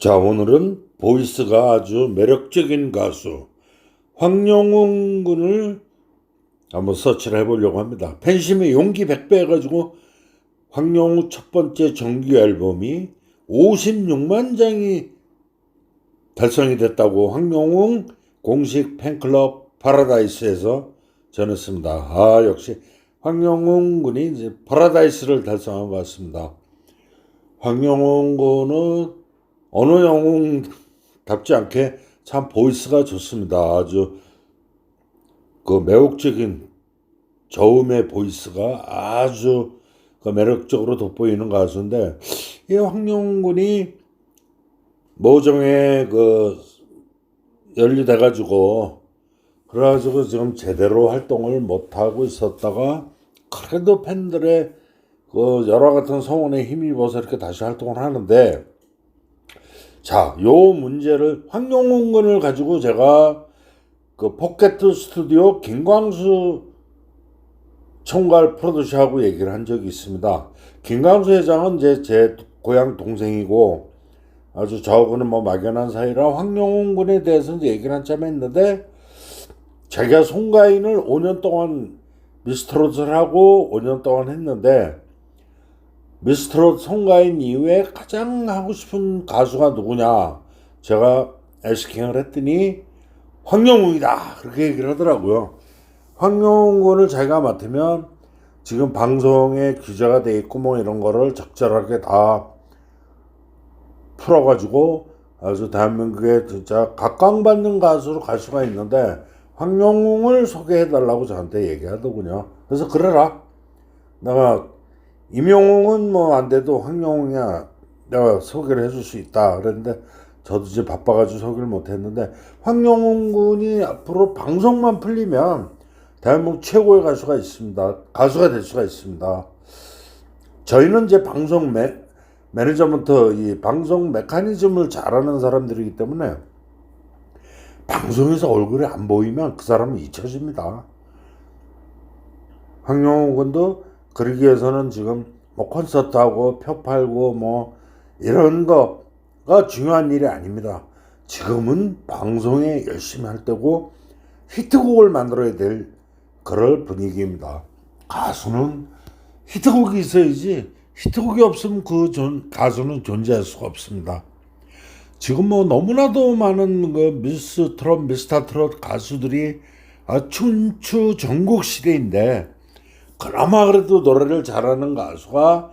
자, 오늘은 보이스가 아주 매력적인 가수 황영웅 군을 한번 서치를 해보려고 합니다. 팬심의 용기 100배 해가지고 황영웅 첫 번째 정규 앨범이 56만 장이 달성이 됐다고 황영웅 공식 팬클럽 파라다이스에서 전했습니다. 아, 역시 황영웅 군이 이제 파라다이스를 달성한 것 같습니다. 황영웅 군은 어느 영웅답지 않게 참 보이스가 좋습니다. 아주 그 매혹적인 저음의 보이스가 아주 그 매력적으로 돋보이는 가수인데 이 황영웅 군이 모종에 그 연루돼 가지고 그래가지고 지금 제대로 활동을 못 하고 있었다가 그래도 팬들의 그 여러 같은 성원에 힘입어서 이렇게 다시 활동을 하는데 자, 요 문제를 황영웅 군을 가지고 제가 그 포켓 스튜디오 김광수 총괄 프로듀서하고 얘기를 한 적이 있습니다. 김광수 회장은 이제 제 고향 동생이고 아주 저하고는 뭐 막연한 사이라 황영웅 군에 대해서 이제 얘기를 한참 했는데 자기가 송가인을 5년 동안 미스트롯을 하고 5년 동안 했는데 미스트롯 송가인 이후에 가장 하고 싶은 가수가 누구냐 제가 에스킹을 했더니 황영웅이다 그렇게 얘기를 하더라고요 황영웅 군을 자기가 맡으면 지금 방송에 기자가 돼 있고 뭐 이런 거를 적절하게 다 풀어가지고 아주 대한민국에 진짜 각광받는 가수로 갈 수가 있는데 황영웅을 소개해달라고 저한테 얘기하더군요. 그래서 그래라. 내가 임영웅은 뭐 안 돼도 황영웅이야 내가 소개를 해줄 수 있다. 그랬는데 저도 이제 바빠가지고 소개를 못했는데 황영웅 군이 앞으로 방송만 풀리면 대한민국 최고의 가수가 있습니다. 가수가 될 수가 있습니다. 저희는 이제 방송 매, 매니저먼트 이 방송 메커니즘을 잘하는 사람들이기 때문에 방송에서 얼굴이 안 보이면 그 사람은 잊혀집니다. 황영호 군도 그러기 위해서는 지금 뭐 콘서트하고 표 팔고 뭐 이런 거가 중요한 일이 아닙니다. 지금은 방송에 열심히 할 때고 히트곡을 만들어야 될 그럴 분위기입니다. 가수는 히트곡이 있어야지 히트곡이 없으면 그 존, 가수는 존재할 수가 없습니다. 지금 뭐 너무나도 많은 그 미스 트롯, 미스터 트롯 가수들이 아, 춘추 전국 시대인데 그나마 그래도 노래를 잘하는 가수가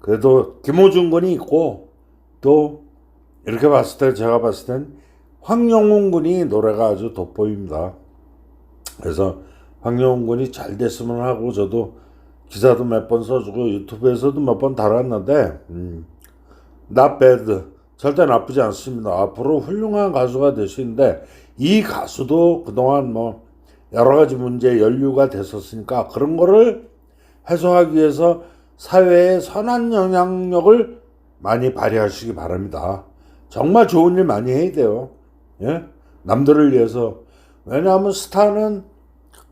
그래도 김호중 군이 있고 또 이렇게 봤을 때 제가 봤을 땐 황영웅 군이 노래가 아주 돋보입니다. 그래서 황영웅 군이 잘 됐으면 하고 저도 기사도 몇 번 써주고 유튜브에서도 몇 번 달았는데 음, not 절대 나쁘지 않습니다. 앞으로 훌륭한 가수가 되시는데 이 가수도 그동안 뭐 여러 가지 문제 연루가 됐었으니까 그런 거를 해소하기 위해서 사회에 선한 영향력을 많이 발휘하시기 바랍니다. 정말 좋은 일 많이 해야 돼요. 예? 남들을 위해서. 왜냐하면 스타는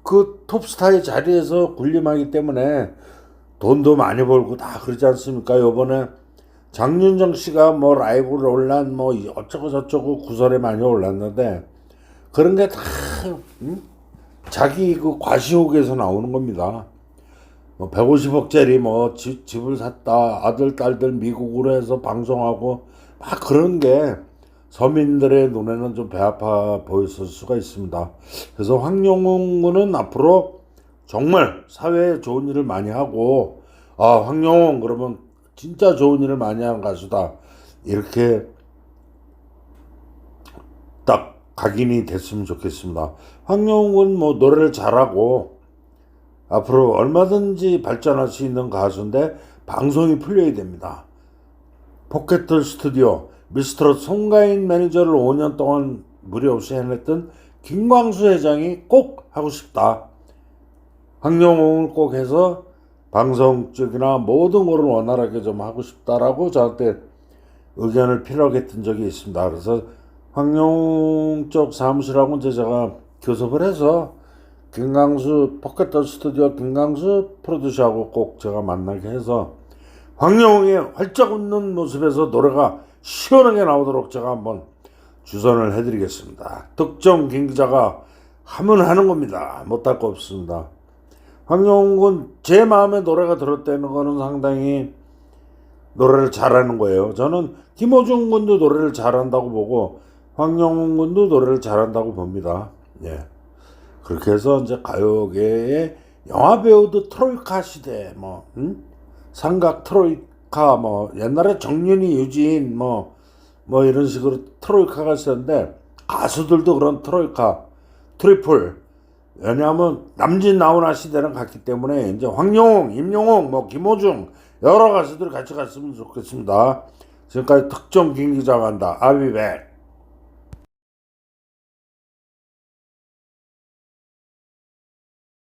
그 톱스타의 자리에서 군림하기 때문에 돈도 많이 벌고 다 그러지 않습니까? 요번에 장윤정 씨가 뭐 라이브를 올란 뭐 어쩌고 저쩌고 구설에 많이 올랐는데 그런 게다 음? 자기 그 과시욕에서 나오는 겁니다. 뭐 150억짜리 뭐 집, 집을 샀다 아들 딸들 미국으로 해서 방송하고 막 그런 게 서민들의 눈에는 좀 배 아파 보였을 수가 있습니다. 그래서 황영웅 군은 앞으로 정말 사회에 좋은 일을 많이 하고 아 황영웅 그러면 진짜 좋은 일을 많이 한 가수다 이렇게 딱 각인이 됐으면 좋겠습니다. 황영웅은 뭐 노래를 잘하고 앞으로 얼마든지 발전할 수 있는 가수인데 방송이 풀려야 됩니다. 포켓 스튜디오 미스트롯 송가인 매니저를 5년 동안 무리 없이 해냈던 김광수 회장이 꼭 하고 싶다. 황영웅을 꼭 해서 방송 쪽이나 모든 거를 원활하게 좀 하고 싶다라고 저한테 의견을 피력했던 적이 있습니다. 그래서 황영웅 쪽 사무실하고 이제 제가 교섭을 해서 김강수 포켓 스튜디오 김강수 프로듀서하고 꼭 제가 만나게 해서 황영웅의 활짝 웃는 모습에서 노래가 시원하게 나오도록 제가 한번 주선을 해드리겠습니다. 특정 경기자가 하면 하는 겁니다. 못할 거 없습니다. 황영웅 군제 마음에 노래가 들었다는 거는 상당히 노래를 잘하는 거예요. 저는 김호중 군도 노래를 잘한다고 보고 황영웅 군도 노래를 잘한다고 봅니다. 예. 그렇게 해서 이제 가요계의 영화 배우도 트로이카 시대 뭐 음? 삼각 트로이카 뭐 옛날에 정윤이 유진 뭐 뭐 이런 식으로 트로이카가 있었는데 가수들도 그런 트로이카 트리플 왜냐하면 남진 나훈아 시대는 갔기 때문에 이제 황영웅, 임영웅, 뭐 김호중 여러 가수들이 같이 갔으면 좋겠습니다. 지금까지 특정 김 기자가 한다. 아비백.